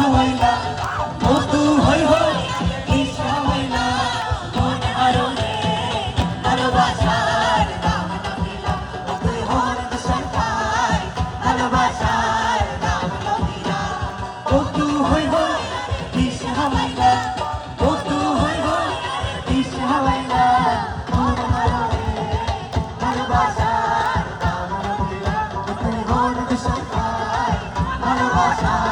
ও তু হই হই বিষ হাওয়াইলা মন হারনে ভালোবাসার নাম নদীলা ও তুই হন সরকার, ভালোবাসার নাম নদীলা ও তু হই হই হাওয়াইলা ও তু হই হই বিষ হাওয়াইলা মন হারনে ভালোবাসার নাম নদীলা ও তুই হন সরকার, ভালোবাসার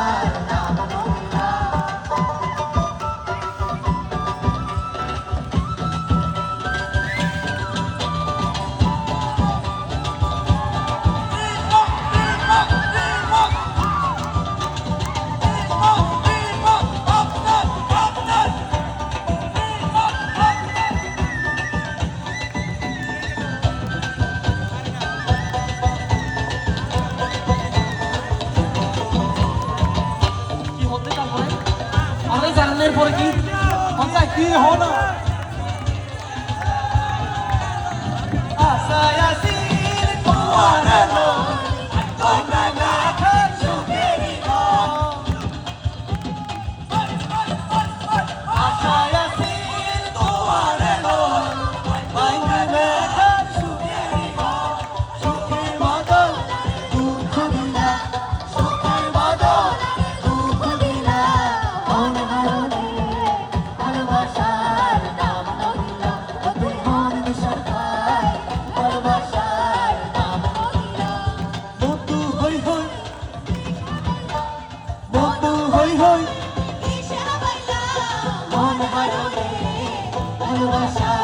আমাদের জানানোর পরে কি কি হলো? আশায় হই মন হারনে ভালোবাসার